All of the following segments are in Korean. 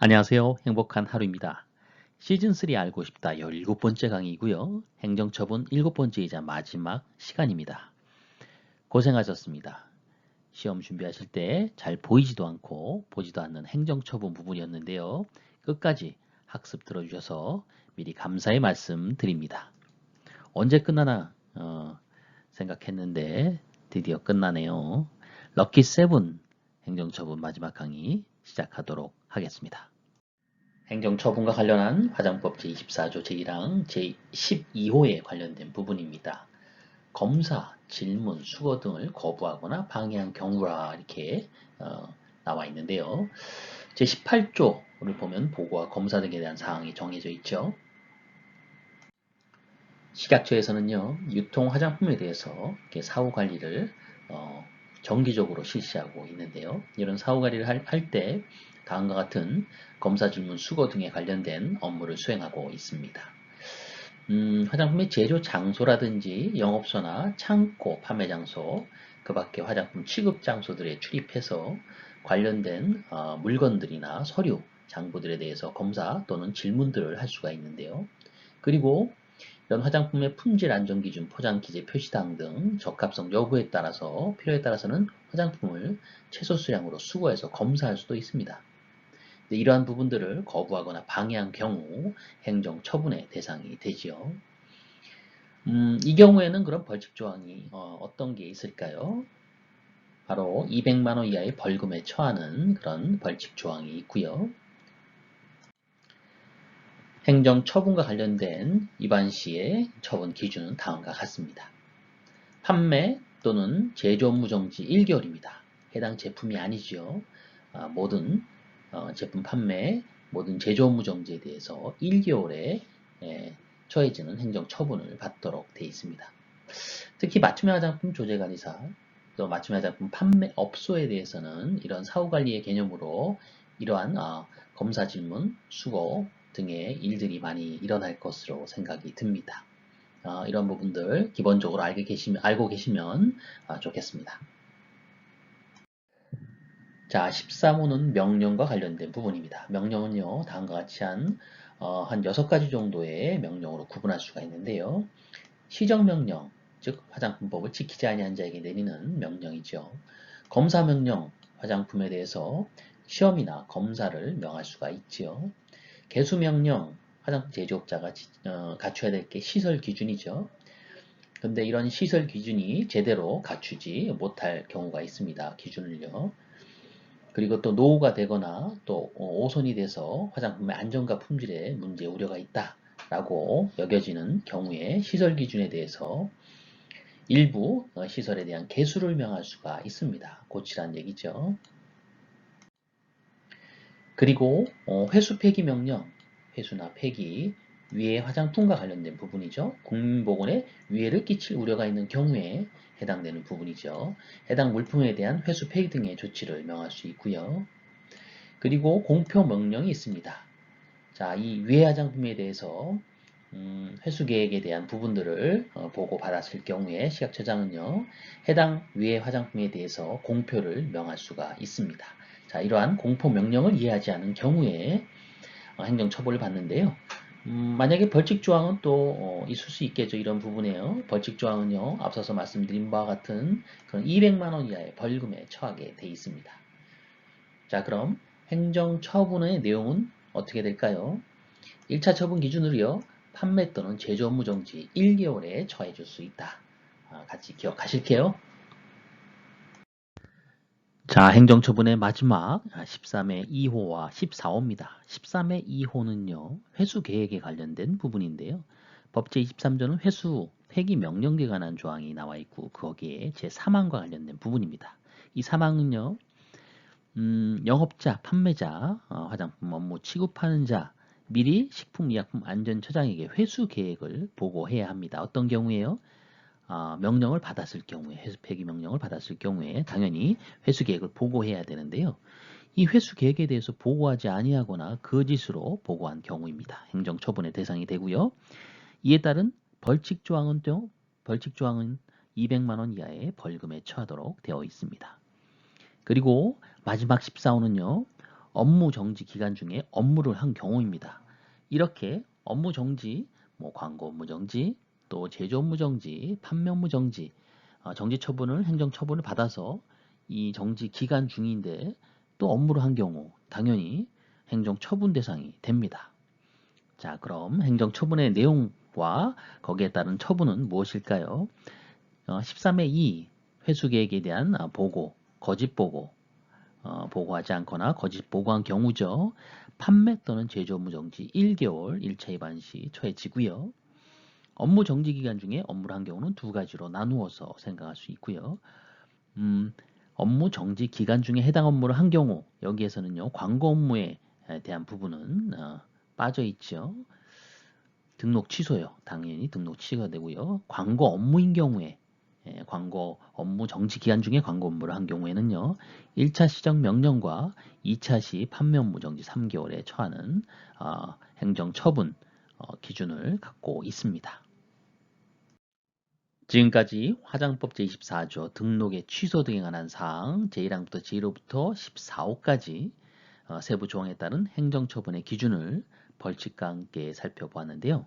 안녕하세요. 행복한 하루입니다. 시즌3 알고 싶다 17번째 강의이고요. 행정처분 7번째이자 마지막 시간입니다. 고생하셨습니다. 시험 준비하실 때 잘 보이지도 않고 보지도 않는 행정처분 부분이었는데요. 끝까지 학습 들어주셔서 미리 감사의 말씀 드립니다. 언제 끝나나 어, 생각했는데 드디어 끝나네요. 럭키 세븐 행정처분 마지막 강의 시작하도록 하겠습니다. 행정처분과 관련한 화장법 제24조 제1항 제12호에 관련된 부분입니다. 검사, 질문, 수거 등을 거부하거나 방해한 경우라 이렇게 어, 나와 있는데요. 제18조를 보면 보고와 검사 등에 대한 사항이 정해져 있죠. 식약처에서는요, 유통 화장품에 대해서 사후 관리를 어, 정기적으로 실시하고 있는데요. 이런 사후 관리를 할 때 다음과 같은 검사 질문 수거 등에 관련된 업무를 수행하고 있습니다. 음, 화장품의 제조 장소라든지 영업소나 창고, 판매 장소, 그 밖에 화장품 취급 장소들에 출입해서 관련된 어, 물건들이나 서류, 장부들에 대해서 검사 또는 질문들을 할 수가 있는데요. 그리고 이런 화장품의 품질 안전 기준, 포장 기재, 표시당 등 적합성 여부에 따라서 필요에 따라서는 화장품을 최소 수량으로 수거해서 검사할 수도 있습니다. 이러한 부분들을 거부하거나 방해한 경우 행정 처분의 대상이 되지요. 음, 이 경우에는 그런 벌칙 조항이 어, 떤게 있을까요? 바로 200만 원 이하의 벌금에 처하는 그런 벌칙 조항이 있고요. 행정 처분과 관련된 위반 시의 처분 기준은 다음과 같습니다. 판매 또는 제조 업무 정지 1개월입니다. 해당 제품이 아니죠. 아, 모든 어, 제품 판매, 모든 제조 업무 정지에 대해서 1개월에 예, 처해지는 행정 처분을 받도록 되어 있습니다. 특히 맞춤형 화장품 조제관리사, 또 맞춤형 화장품 판매 업소에 대해서는 이런 사후관리의 개념으로 이러한 어, 검사 질문, 수거 등의 일들이 많이 일어날 것으로 생각이 듭니다. 어, 이런 부분들 기본적으로 알고 계시면, 알고 계시면 어, 좋겠습니다. 자, 13호는 명령과 관련된 부분입니다. 명령은요, 다음과 같이 한, 어, 한 6가지 정도의 명령으로 구분할 수가 있는데요. 시정명령, 즉 화장품법을 지키지 아니한 자에게 내리는 명령이죠. 검사명령, 화장품에 대해서 시험이나 검사를 명할 수가 있지요. 개수명령, 화장품 제조업자가 어, 갖춰야 될 게 시설 기준이죠. 근데 이런 시설 기준이 제대로 갖추지 못할 경우가 있습니다. 기준을요. 그리고 또 노후가 되거나 또 오손이 돼서 화장품의 안전과 품질에 문제 우려가 있다 라고 여겨지는 경우에 시설 기준에 대해서 일부 어, 시설에 대한 개수를 명할 수가 있습니다. 고치란 얘기죠. 그리고 어, 회수 폐기 명령, 회수나 폐기, 위해 화장품과 관련된 부분이죠. 국민보건에 위해를 끼칠 우려가 있는 경우에 해당되는 부분이죠. 해당 물품에 대한 회수 폐기 등의 조치를 명할 수 있고요. 그리고 공표 명령이 있습니다. 자, 이 위해 화장품에 대해서 음, 회수 계획에 대한 부분들을 어, 보고 받았을 경우에 시각처장은요 해당 위해 화장품에 대해서 공표를 명할 수가 있습니다. 자, 이러한 공포 명령을 이해하지 않은 경우에 어, 행정 처벌을 받는데요. 음, 만약에 벌칙 조항은 또 어, 있을 수 있겠죠. 이런 부분에요. 벌칙 조항은요. 앞서서 말씀드린 바와 같은 그런 200만 원 이하의 벌금에 처하게 돼 있습니다. 자 그럼 행정 처분의 내용은 어떻게 될까요? 1차 처분 기준으로요. 판매 또는 제조 업무 정지 1개월에 처해 줄 수 있다. 아, 같이 기억하실게요. 자, 행정처분의 마지막 13회 2호와 14호입니다. 13회 2호는요, 회수 계획에 관련된 부분인데요. 법제 23조는 회수 폐기 명령에 관한 조항이 나와 있고 거기에 제3항과 관련된 부분입니다. 이 3항은요, 음, 영업자, 판매자, 어, 화장품 업무 취급하는 자, 미리 식품의약품 안전처장에게 회수 계획을 보고해야 합니다. 어떤 경우에요? 어, 명령을 받았을 경우에 회수 폐기 명령을 받았을 경우에 당연히 회수 계획을 보고해야 되는데요. 이 회수 계획에 대해서 보고하지 아니하거나 거짓으로 보고한 경우입니다. 행정 처분의 대상이 되고요. 이에 따른 벌칙 조항은 또 벌칙 조항은 200만 원 이하의 벌금에 처하도록 되어 있습니다. 그리고 마지막 14호는요. 업무 정지 기간 중에 업무를 한 경우입니다. 이렇게 업무 정지, 뭐 광고 업무 정지, 또 제조 업무 정지, 판매 업무 정지, 어, 정지 처분을 행정 처분을 받아서 이 정지 기간 중인데 또 업무를 한 경우 당연히 행정 처분 대상이 됩니다. 자, 그럼 행정 처분의 내용과 거기에 따른 처분은 무엇일까요? 어, 13회 2 회수 계획에 대한 아, 보고, 거짓 보고, 어, 보고하지 않거나 거짓 보고한 경우죠. 판매 또는 제조 업무 정지 1개월 1차 위반 시 처해지고요. 업무 정지 기간 중에 업무를 한 경우는 두 가지로 나누어서 생각할 수 있고요. 음, 업무 정지 기간 중에 해당 업무를 한 경우 여기에서는요 광고 업무에 대한 부분은 어, 빠져 있죠. 등록 취소요. 당연히 등록 취소가 되고요. 광고 업무인 경우에 예, 광고 업무 정지 기간 중에 광고 업무를 한 경우에는요. 1차 시정 명령과 2차 시 판매 업무 정지 3개월에 처하는 어, 행정 처분 어, 기준을 갖고 있습니다. 지금까지 화장법 제24조 등록의 취소 등에 관한 사항 제1항부터 제1호부터 14호까지 어, 세부 조항에 따른 행정처분의 기준을 벌칙과 함께 살펴보았는데요.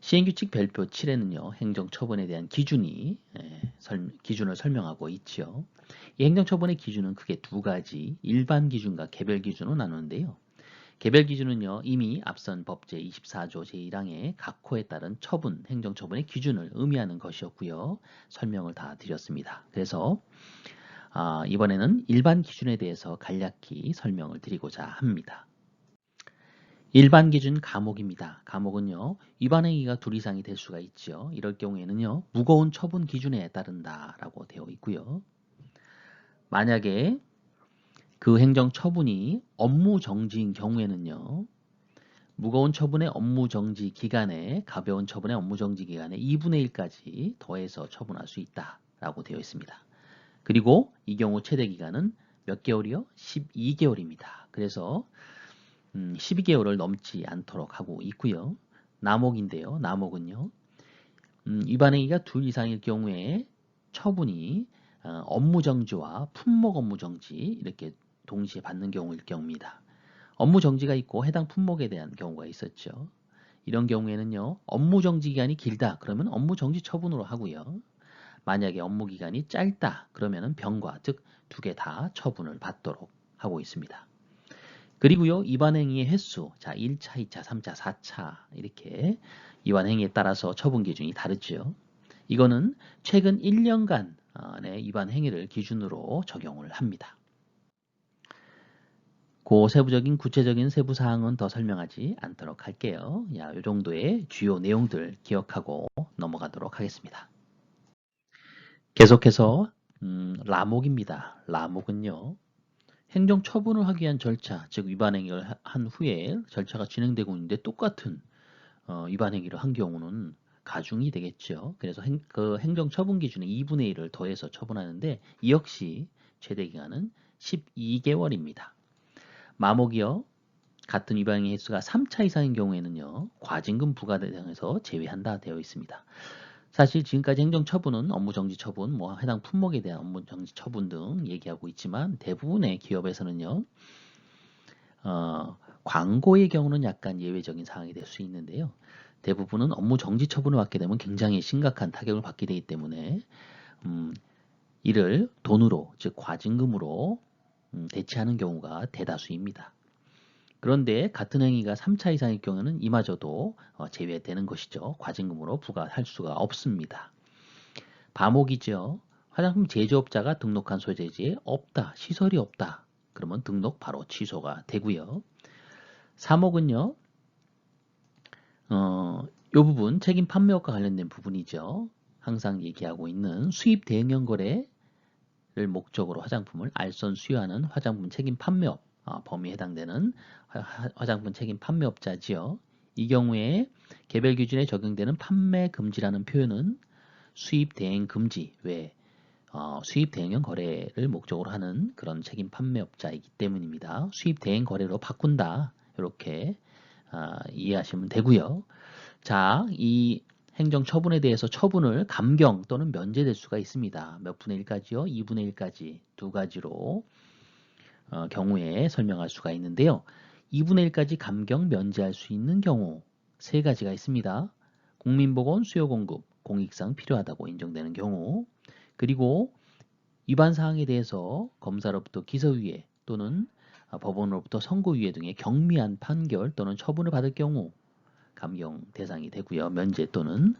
시행규칙 별표 7에는요, 행정처분에 대한 기준이, 예, 설, 기준을 설명하고 있죠. 이 행정처분의 기준은 크게 두 가지, 일반 기준과 개별 기준으로 나누는데요. 개별 기준은요, 이미 앞선 법 제 24조 제1항의 각호에 따른 처분, 행정처분의 기준을 의미하는 것이었고요. 설명을 다 드렸습니다. 그래서 아, 이번에는 일반 기준에 대해서 간략히 설명을 드리고자 합니다. 일반 기준 감옥입니다. 감옥은요, 위반 행위가 둘 이상이 될 수가 있죠. 이럴 경우에는요, 무거운 처분 기준에 따른다라고 되어 있고요. 만약에 그 행정 처분이 업무 정지인 경우에는요. 무거운 처분의 업무 정지 기간에 가벼운 처분의 업무 정지 기간에 2분의 1까지 더해서 처분할 수 있다라고 되어 있습니다. 그리고 이 경우 최대 기간은 몇 개월이요? 12개월입니다. 그래서 음, 12개월을 넘지 않도록 하고 있고요. 남옥인데요. 남옥은요. 음, 위반 행위가 둘 이상일 경우에 처분이 어, 업무 정지와 품목 업무 정지 이렇게 동시에 받는 경우일 경우입니다. 업무 정지가 있고 해당 품목에 대한 경우가 있었죠. 이런 경우에는요. 업무 정지 기간이 길다. 그러면 업무 정지 처분으로 하고요. 만약에 업무 기간이 짧다. 그러면은 병과 즉 두 개 다 처분을 받도록 하고 있습니다. 그리고요. 위반 행위의 횟수. 자, 1차, 2차, 3차, 4차 이렇게 위반 행위에 따라서 처분 기준이 다르죠. 이거는 최근 1년간의 위반 행위를 기준으로 적용을 합니다. 그 세부적인 구체적인 세부 사항은 더 설명하지 않도록 할게요. 야, 이 정도의 주요 내용들 기억하고 넘어가도록 하겠습니다. 계속해서 음, 라목입니다. 라목은요. 행정 처분을 하기 위한 절차, 즉 위반 행위를 한 후에 절차가 진행되고 있는데 똑같은 어, 위반 행위를 한 경우는 가중이 되겠죠. 그래서 행, 그 행정 처분 기준에 2분의 1을 더해서 처분하는데 이 역시 최대 기간은 12개월입니다. 마목이요. 같은 위반행위 횟수가 3차 이상인 경우에는요. 과징금 부과 대상에서 제외한다 되어 있습니다. 사실 지금까지 행정처분은 업무정지 처분, 뭐 해당 품목에 대한 업무정지 처분 등 얘기하고 있지만 대부분의 기업에서는요. 어, 광고의 경우는 약간 예외적인 상황이 될 수 있는데요. 대부분은 업무 정지 처분을 받게 되면 굉장히 심각한 타격을 받게 되기 때문에 음, 이를 돈으로 즉 과징금으로 음, 대체하는 경우가 대다수입니다. 그런데 같은 행위가 3차 이상일 경우는 이마저도 어, 제외되는 것이죠. 과징금으로 부과할 수가 없습니다. 바목이죠. 화장품 제조업자가 등록한 소재지에 없다, 시설이 없다. 그러면 등록 바로 취소가 되고요. 사목은요. 어, 이 부분 책임 판매업과 관련된 부분이죠. 항상 얘기하고 있는 수입 대행형 거래 를 목적으로 화장품을 알선 수여하는 화장품 책임 판매업 어, 범위에 해당되는 화 장품 책임 판매업자지요. 이 경우에 개별 기준에 적용되는 판매 금지라는 표현은 수입 대행 금지 외 어, 수입 대행형 거래를 목적으로 하는 그런 책임 판매업자이기 때문입니다. 수입 대행 거래로 바꾼다 이렇게 어, 이해하시면 되고요. 자, 이 행정 처분에 대해서 처분을 감경 또는 면제될 수가 있습니다. 몇 분의 1까지요? 2분의 1까지 두 가지로 어, 경우에 설명할 수가 있는데요. 2분의 1까지 감경 면제할 수 있는 경우 세 가지가 있습니다. 국민보건 수요 공급, 공익상 필요하다고 인정되는 경우 그리고 위반 사항에 대해서 검사로부터 기소유예 또는 법원으로부터 선고유예 등의 경미한 판결 또는 처분을 받을 경우 감경 대상이 되고요. 면제 또는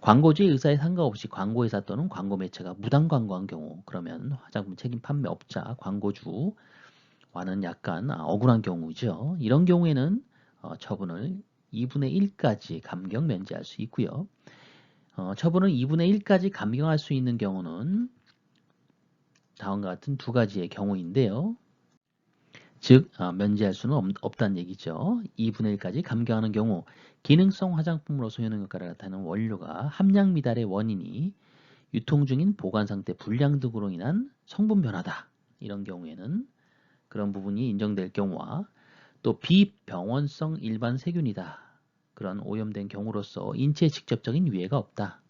광고주의 의사에 상관없이 광고회사 또는 광고 매체가 무단 광고한 경우 그러면 화장품 책임 판매업자 광고주와는 약간 억울한 경우죠. 이런 경우에는 어, 처분을 2분의 1까지 감경 면제할 수 있고요. 어, 처분을 2분의 1까지 감경할 수 있는 경우는 다음과 같은 두 가지의 경우인데요. 즉 어, 면제할 수는 없, 다는 얘기죠. 2분의 1까지 감경하는 경우 기능성 화장품으로서 효능 효과를 나타내는 원료가 함량 미달의 원인이 유통 중인 보관 상태 불량 등으로 인한 성분 변화다. 이런 경우에는 그런 부분이 인정될 경우와 또 비병원성 일반 세균이다. 그런 오염된 경우로서 인체에 직접적인 위해가 없다.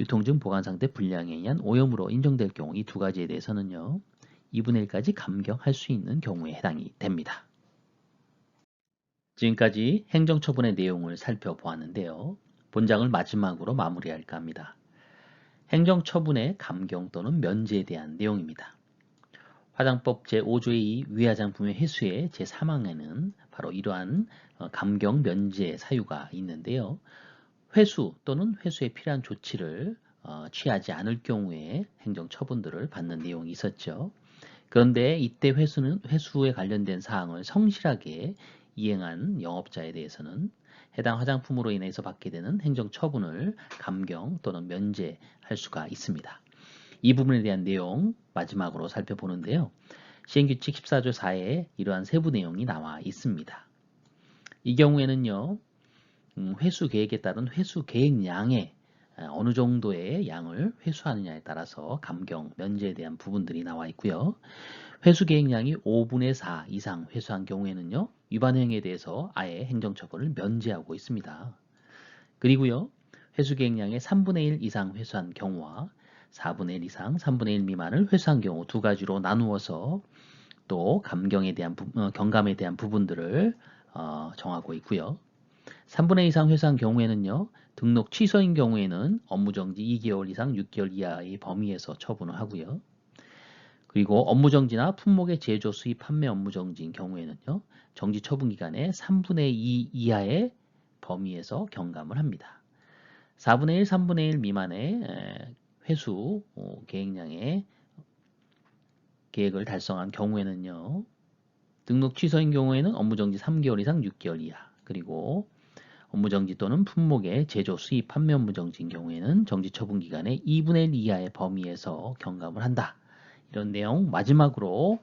유통 중 보관 상태 불량에 의한 오염으로 인정될 경우 이 두 가지에 대해서는요. 2분의 1까지 감경할 수 있는 경우에 해당이 됩니다. 지금까지 행정처분의 내용을 살펴보았는데요. 본장을 마지막으로 마무리할까 합니다. 행정처분의 감경 또는 면제에 대한 내용입니다. 화장법 제5조의 2 위화장품의 회수의 제3항에는 바로 이러한 어, 감경 면제 사유가 있는데요. 회수 또는 회수에 필요한 조치를 어, 취하지 않을 경우에 행정처분들을 받는 내용이 있었죠. 그런데 이때 회수는 회수에 관련된 사항을 성실하게 이행한 영업자에 대해서는 해당 화장품으로 인해서 받게 되는 행정 처분을 감경 또는 면제할 수가 있습니다. 이 부분에 대한 내용 마지막으로 살펴보는데요. 시행규칙 14조 4에 이러한 세부 내용이 나와 있습니다. 이 경우에는요. 음, 회수 계획에 따른 회수 계획량에 어느 정도의 양을 회수하느냐에 따라서 감경, 면제에 대한 부분들이 나와 있고요. 회수 계획량이 5분의 4 이상 회수한 경우에는요. 위반 행위에 대해서 아예 행정처벌을 면제하고 있습니다. 그리고요. 회수 계획량의 3분의 1 이상 회수한 경우와 4분의 1 이상 3분의 1 미만을 회수한 경우 두 가지로 나누어서 또 감경에 대한 부, 어, 경감에 대한 부분들을 어, 정하고 있고요. 3분의 1 이상 회수한 경우에는요. 등록 취소인 경우에는 업무정지 2개월 이상 6개월 이하의 범위에서 처분을 하고요. 그리고 업무정지나 품목의 제조, 수입, 판매 업무정지인 경우에는요. 정지 처분 기간의 3분의 2 이하의 범위에서 경감을 합니다. 4분의 1, 3분의 1 미만의 회수 어, 계획량의 계획을 달성한 경우에는요. 등록 취소인 경우에는 업무정지 3개월 이상 6개월 이하 그리고 업무정지 또는 품목의 제조, 수입, 판매 업무정지인 경우에는 정지 처분 기간의 2분의 1 이하의 범위에서 경감을 한다. 이런 내용 마지막으로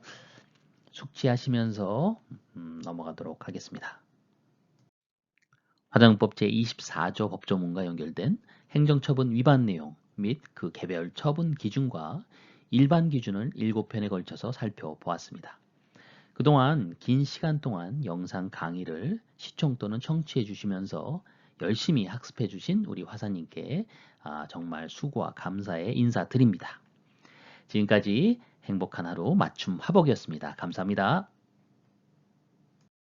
숙지하시면서 음, 넘어가도록 하겠습니다. 화장법 제24조 법조문과 연결된 행정처분 위반 내용 및 그 개별 처분 기준과 일반 기준을 7편에 걸쳐서 살펴보았습니다. 그동안 긴 시간 동안 영상 강의를 시청 또는 청취해 주시면서 열심히 학습해 주신 우리 화사님께 아, 정말 수고와 감사의 인사드립니다. 지금까지 행복한 하루 맞춤 화복이었습니다. 감사합니다.